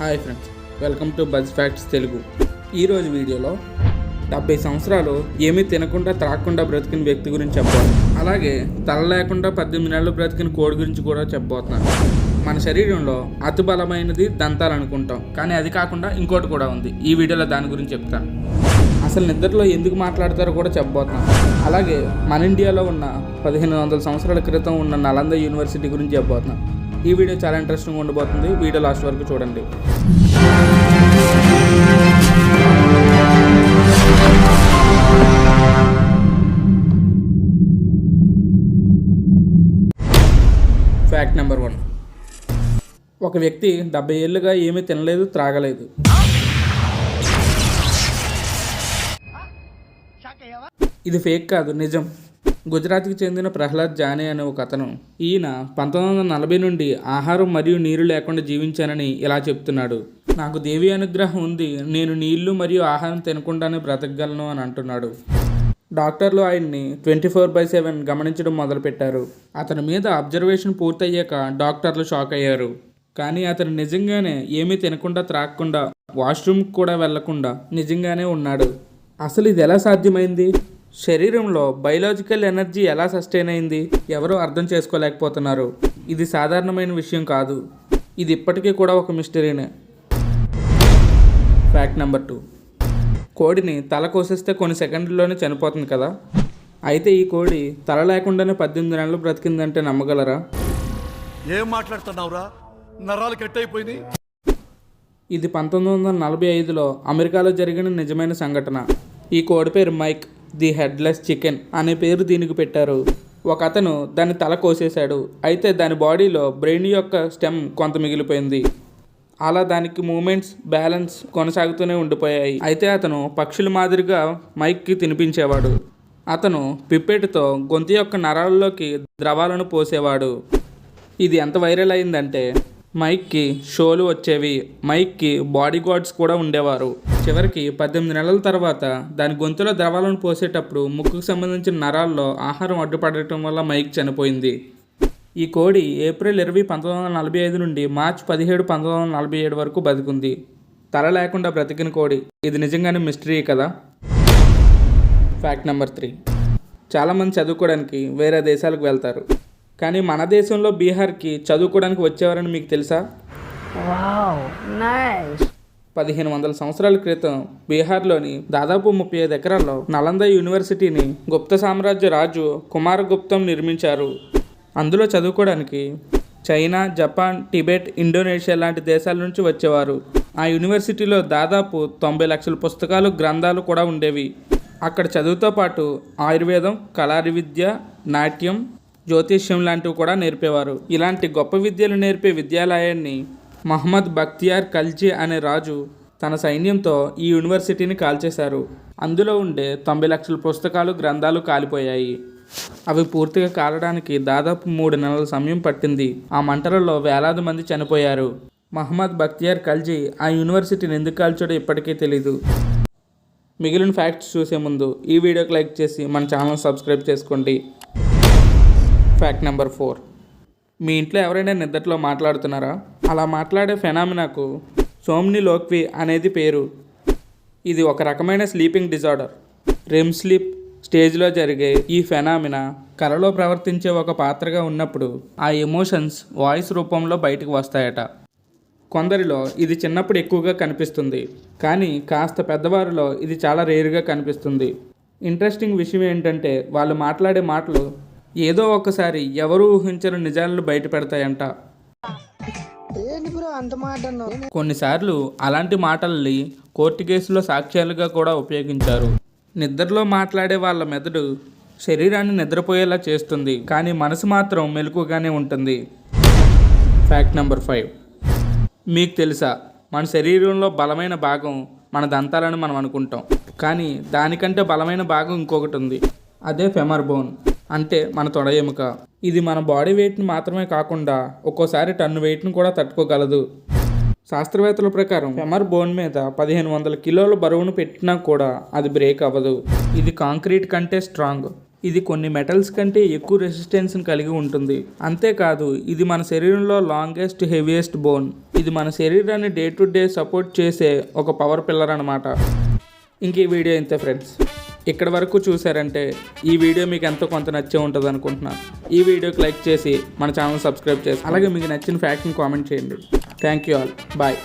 Hi friends welcome to buzz facts Telugu. ఈరోజు వీడియోలో డెబ్బై సంవత్సరాలు ఏమీ తినకుండా త్రాగకుండా బ్రతికిన వ్యక్తి గురించి చెప్పాను అలాగే తల లేకుండా పద్దెనిమిది నెలలు బ్రతికిన కోడి గురించి కూడా చెప్పబోతున్నాను మన శరీరంలో అతి బలమైనది దంతాలు అనుకుంటాం కానీ అది కాకుండా ఇంకోటి కూడా ఉంది. ఈ వీడియోలో దాని గురించి చెప్తాను. అసలు నిద్రలో ఎందుకు మాట్లాడతారో కూడా చెప్పబోతున్నాను అలాగే మన ఇండియాలో ఉన్న పదిహేను వందల సంవత్సరాల క్రితం ఉన్న నలంద యూనివర్సిటీ గురించి చెప్పబోతున్నాను ఈ వీడియో చాలా ఇంట్రెస్టింగ్ ఉండబోతుంది. వీడియో లాస్ట్ వరకు చూడండి. ఫ్యాక్ట్ నెంబర్ వన్ ఒక వ్యక్తి డెబ్బై ఏళ్ళుగా ఏమీ తినలేదు త్రాగలేదు. ఇది ఫేక్ కాదు నిజం. గుజరాత్కి చెందిన ప్రహ్లాద్ జానే అనే ఒక అతను. ఈయన పంతొమ్మిది వందల నలభై నుండి ఆహారం మరియు నీరు లేకుండా జీవించానని ఇలా చెప్తున్నాడు. నాకు దేవి అనుగ్రహం ఉంది. నేను నీళ్ళు మరియు ఆహారం తినకుండానే బ్రతకగలను అని అంటున్నాడు. డాక్టర్లు ఆయన్ని ట్వంటీ ఫోర్ బై సెవెన్ గమనించడం మొదలుపెట్టారు. అతని మీద అబ్జర్వేషన్ పూర్తయ్యాక డాక్టర్లు షాక్ అయ్యారు. కానీ అతను నిజంగానే ఏమీ తినకుండా త్రాగకుండా వాష్రూమ్కి కూడా వెళ్ళకుండా నిజంగానే ఉన్నాడు. అసలు ఇది ఎలా సాధ్యమైంది? శరీరంలో బయలాజికల్ ఎనర్జీ ఎలా సస్టైన్ అయింది ఎవరూ అర్థం చేసుకోలేకపోతున్నారు. ఇది సాధారణమైన విషయం కాదు. ఇది ఇప్పటికీ కూడా ఒక మిస్టరీనే ఫ్యాక్ట్ నెంబర్ టూ కోడిని తల కోసేస్తే కొన్ని సెకండ్లలోనే చనిపోతుంది కదా? అయితే ఈ కోడి తల లేకుండానే పద్దెనిమిది నెలలు బ్రతికిందంటే నమ్మగలరా? ఏం మాట్లాడుతున్నావురా? నరాలు కట్ అయిపోయినాయి ఇది పంతొమ్మిది వందల నలభై ఐదులో అమెరికాలో జరిగిన నిజమైన సంఘటన. ఈ కోడి పేరు మైక్. ది హెడ్లెస్ చికెన్ అనే పేరు దీనికి పెట్టారు. ఒక అతను దాని తల కోసేశాడు. అయితే దాని బాడీలో బ్రెయిన్ యొక్క స్టెమ్ కొంత మిగిలిపోయింది. అలా దానికి మూమెంట్స్ బ్యాలెన్స్ కొనసాగుతూనే ఉండిపోయాయి. అయితే అతను పక్షుల మాదిరిగా మైక్కి తినిపించేవాడు. అతను పిప్పెటితో గొంతు యొక్క నరాల్లోకి ద్రవాలను పోసేవాడు. ఇది ఎంత వైరల్ అయిందంటే మైక్కి షోలు వచ్చేవి. మైక్కి బాడీ గార్డ్స్ కూడా ఉండేవారు. చివరికి పద్దెనిమిది నెలల తర్వాత దాని గొంతులో ద్రవాలను పోసేటప్పుడు ముక్కుకు సంబంధించిన నరాల్లో ఆహారం అడ్డుపడటం వల్ల మైక్ చనిపోయింది. ఈ కోడి ఏప్రిల్ ఇరవై పంతొమ్మిది వందల నలభై ఐదు నుండి మార్చి పదిహేడు పంతొమ్మిది వందల నలభై ఏడు వరకు బతికుంది. తల లేకుండా బ్రతికిన కోడి. ఇది నిజంగానే మిస్టరీ కదా? ఫ్యాక్ట్ నెంబర్ త్రీ చాలామంది చదువుకోవడానికి వేరే దేశాలకు వెళ్తారు. కానీ మన దేశంలో బీహార్కి చదువుకోవడానికి వచ్చేవారని మీకు తెలుసా. పదిహేను వందల సంవత్సరాల క్రితం బీహార్లోని దాదాపు ముప్పై ఐదు ఎకరాల్లో నలంద యూనివర్సిటీని గుప్త సామ్రాజ్య రాజు కుమారగుప్తం నిర్మించారు. అందులో చదువుకోవడానికి చైనా జపాన్ టిబెట్ ఇండోనేషియా లాంటి దేశాల నుంచి వచ్చేవారు. ఆ యూనివర్సిటీలో దాదాపు తొంభై లక్షల పుస్తకాలు గ్రంథాలు కూడా ఉండేవి. అక్కడ చదువుతో పాటు ఆయుర్వేదం కళారి విద్య నాట్యం జ్యోతిష్యం లాంటివి కూడా నేర్పేవారు. ఇలాంటి గొప్ప విద్యలు నేర్పే విద్యాలయాన్ని మహమ్మద్ బక్తియార్ ఖల్జీ అనే రాజు తన సైన్యంతో ఈ యూనివర్సిటీని కాల్చేశారు. అందులో ఉండే తొంభై లక్షల పుస్తకాలు గ్రంథాలు కాలిపోయాయి. అవి పూర్తిగా కాలడానికి దాదాపు మూడు నెలల సమయం పట్టింది. ఆ మంటలలో వేలాది మంది చనిపోయారు. మహమ్మద్ బక్తియార్ ఖల్జీ ఆ యూనివర్సిటీని ఎందుకు కాల్చాడో ఇప్పటికీ తెలీదు. మిగిలిన ఫ్యాక్ట్స్ చూసే ముందు ఈ వీడియోకి లైక్ చేసి మన ఛానల్ సబ్స్క్రైబ్ చేసుకోండి. ఫ్యాక్ట్ నెంబర్ ఫోర్ మీ ఇంట్లో ఎవరైనా నిద్దట్లో మాట్లాడుతున్నారా? అలా మాట్లాడే ఫెనామినాకు సోమ్ని లోక్వి అనేది పేరు. ఇది ఒక రకమైన స్లీపింగ్ డిజార్డర్ రెమ్ స్లీప్ స్టేజ్లో జరిగే ఈ ఫెనామినా కలలో ప్రవర్తించే ఒక పాత్రగా ఉన్నప్పుడు ఆ ఎమోషన్స్ వాయిస్ రూపంలో బయటకు వస్తాయట. కొందరిలో ఇది చిన్నప్పుడు ఎక్కువగా కనిపిస్తుంది. కానీ కాస్త పెద్దవారిలో ఇది చాలా రేరుగా కనిపిస్తుంది. ఇంట్రెస్టింగ్ విషయం ఏంటంటే వాళ్ళు మాట్లాడే మాటలు ఏదో ఒకసారి ఎవరు ఊహించని నిజాలను బయట పెడతాయంట. ఏంటి బ్రో అంత మాట అన్నావు? కొన్నిసార్లు అలాంటి మాటల్ని కోర్టు కేసులో సాక్ష్యాలుగా కూడా ఉపయోగించారు. నిద్రలో మాట్లాడే వాళ్ళ మెదడు శరీరాన్ని నిద్రపోయేలా చేస్తుంది కానీ మనసు మాత్రం మెలకుగానే ఉంటుంది. Fact number five. మీకు తెలుసా మన శరీరంలో బలమైన భాగం మన దంతాలని మనం అనుకుంటాం కానీ దానికంటే బలమైన భాగం ఇంకొకటి ఉంది. అదే ఫెమర్ బోన్. అంటే మన తొడ ఎముక. ఇది మన బాడీ వెయిట్ని మాత్రమే కాకుండా ఒక్కోసారి టన్ను వెయిట్ని కూడా తట్టుకోగలదు. శాస్త్రవేత్తల ప్రకారం ఫెమర్ బోన్ మీద పదిహేను వందల కిలోల బరువును పెట్టినా కూడా అది బ్రేక్ అవ్వదు. ఇది కాంక్రీట్ కంటే స్ట్రాంగ్. ఇది కొన్ని మెటల్స్ కంటే ఎక్కువ రెసిస్టెన్స్ని కలిగి ఉంటుంది. అంతేకాదు ఇది మన శరీరంలో లాంగెస్ట్ హెవియెస్ట్ బోన్. ఇది మన శరీరాన్ని డే టు డే సపోర్ట్ చేసే ఒక పవర్ పిల్లర్ అనమాట ఇంక ఈ వీడియో ఇంతే ఫ్రెండ్స్. ఇక్కడ వరకు చూసారంటే ఈ వీడియో మీకు ఎంతో కొంత నచ్చే ఉంటుంది అనుకుంటున్నాను ఈ వీడియోకి లైక్ చేసి మన ఛానల్ సబ్స్క్రైబ్ చేసి అలాగే మీకు నచ్చిన ఫ్యాక్ట్ని కామెంట్ చేయండి. Thank you all bye